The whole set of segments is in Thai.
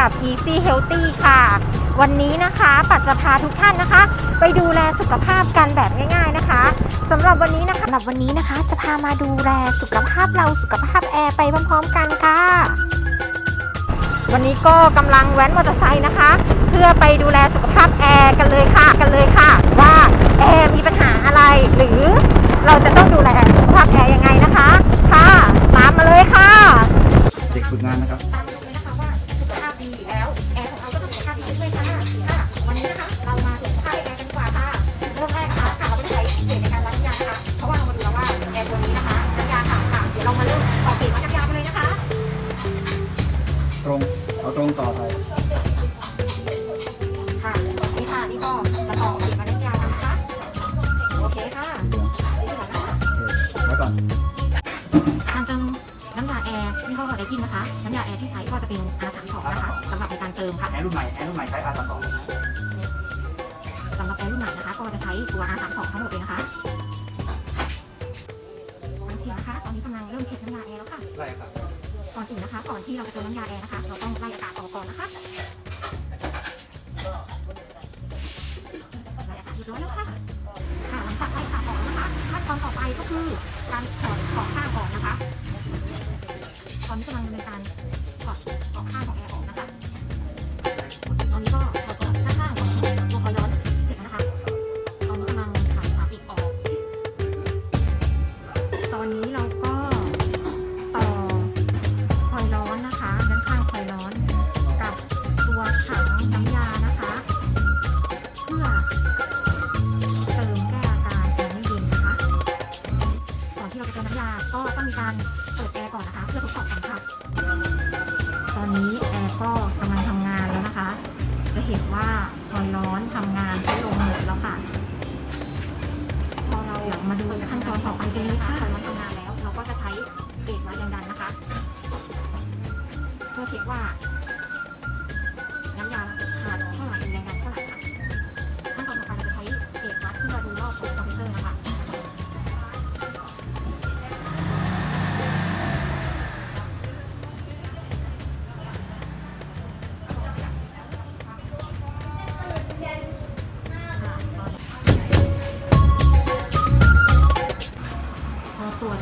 กับ Easy Healthy ค่ะ วันนี้นะคะปัดจะพาทุกท่านนะคะ ไปดูแลสุขภาพกันแบบง่าย ๆนะคะสำหรับวันนี้นะคะสำหรับวันนี้นะคะ จะพามาดูแลสุขภาพเราสุขภาพแอร์ไปพร้อมๆกันค่ะ วันนี้ก็กำลังแว้นมอเตอร์ไซค์นะคะ เพื่อไปดูแลสุขภาพแอร์กันเลยค่ะกันเลยค่ะ ว่า ร์ตัวนี้นะคะน้ำยาค่ะค่ะเดี๋ยวเรามาเริ่มต่อเกณฑ์วัดน้ำยากันเลยนะคะ ตรง เอาตรงต่อไป ค่ะ นี่ค่ะ นี่ก็จะต่อเกณฑ์วัดน้ำยานะคะ โอเคค่ะสีเหลืองนี่ค่ะนะคะโอเคไว้ก่อนการเติมน้ำยาแอร์ยี่ห้อไดกินนะคะ น้ำยาแอร์ที่ใช้ก็จะเป็น R32 นะคะสำหรับในการเติมค่ะ แอร์รุ่นใหม่ แอร์รุ่นใหม่ใช้ R32 นะสำหรับแอร์รุ่นใหม่นะคะ ก็จะใช้ตัว R32 ทั้งหมดเลยนะคะ ลังเริ่มเทน้ำยาแอร์แล้วค่ะได้ครับ ก่อนอื่นนะคะ ก่อนที่เราจะเติมน้ำยาแอร์นะคะ เราต้องไล่อากาศออกก่อนนะคะไล่อากาศเรียบร้อยแล้วค่ะ ค่ะหลังจากไล่อากาศออกแล้วนะคะ ขั้นตอนต่อไปก็คือการถอดขอบข้างออกนะคะ ตอนนี้กำลังดำเนินการถอดขอบข้างของแอร์ออก มีการเปิดแอร์ก่อนนะคะ เพื่อทดสอบกันค่ะ ตอนนี้แอร์ก็กำลังทำงานแล้วนะคะ จะเห็นว่าคอยร้อนทำงานได้ลงหมดแล้วค่ะ พอเราอยากมาดูขั้นตอนต่อไปกันเลยค่ะคอร้อนทำงานแล้ว เราก็จะใช้เบรกวัดแรงดันนะคะเพื่อเช็คว่าน้ำยาขาดเท่าไหร่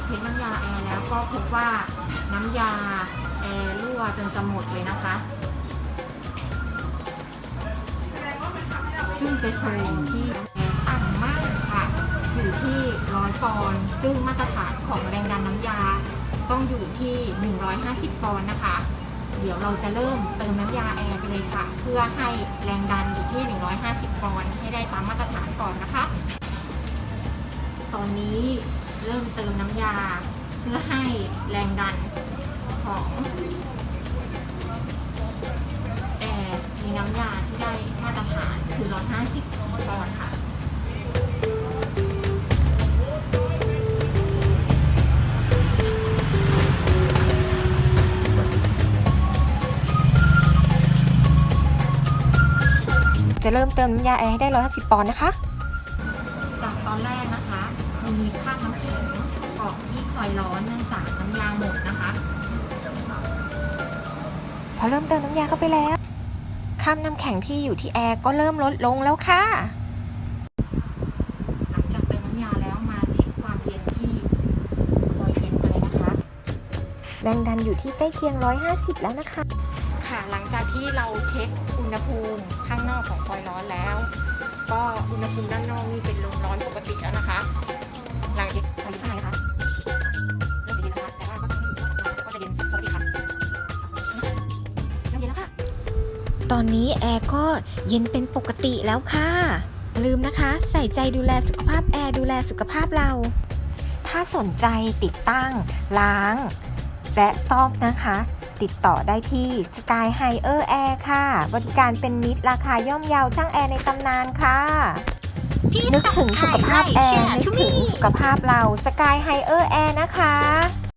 เช็คน้ำยาแอร์แล้วก็พบว่าน้ำยาแอร์รั่วจนจะหมดเลยนะคะ ซึ่งจะโชว์ที่แอร์ต่ำมากค่ะ อยู่ที่ร้อยปอนด์ซึ่งมาตรฐานของแรงดันน้ำยาต้องอยู่ที่ 150 ปอนด์นะคะ เดี๋ยวเราจะเริ่มเติมน้ำยาแอร์ไปเลยค่ะ เพื่อให้แรงดันอยู่ที่ 150 ปอนด์ให้ได้ตามมาตรฐานก่อนนะคะ ตอนนี้ เริ่มเติมน้ำยา เพื่อให้แรงดันของแอร์มีน้ำยาที่ได้มาตรฐานคือ 150ปอนด์ค่ะจะเริ่มเติมน้ำยาแอร์ให้ได้ 150 ปอนด์นะคะ จากตอนแรกนะคะ มีคราบน้ำแข็งเกาะที่คอยร้อนเนื่องจากน้ำยาหมดนะคะ พอเริ่มเติมน้ำยาเข้าไปแล้วค่าน้ำแข็งที่อยู่ที่แอร์ก็เริ่มลดลงแล้วค่ะ หลังจากเติมน้ำยาแล้วมาเช็คความเย็นที่คอยเย็นกันเลยนะคะ แรงดันอยู่ที่ใกล้เคียง 150 แล้วนะคะ ค่ะหลังจากที่เราเช็คอุณหภูมิข้างนอกของคอยร้อนแล้ว ก็อุณหภูมิด้านนอกนี่เป็นลมร้อนปกติแล้วนะคะห ลังจากคอยอยู่ข้างในนะคะเริ่มจะเย็นแล้วค่ะแต่ว่าก็จะเย็นปกติค่ะเริ่มเย็นแล้วค่ะ ตอนนี้แอร์ก็เย็นเป็นปกติแล้วค่ะ ลืมนะคะ ใส่ใจดูแลสุขภาพแอร์ดูแลสุขภาพเรา ถ้าสนใจติดตั้ง ล้าง และซ่อมนะคะ ติดต่อได้ที่ Sky Higher Air ค่ะ บริการเป็นมิตรราคาย่อมเยาช่างแอร์ในตำนานค่ะ นึกถึงสุขภาพแอร์นึกถึงสุขภาพเราสกายไฮเออร์แอร์นะคะ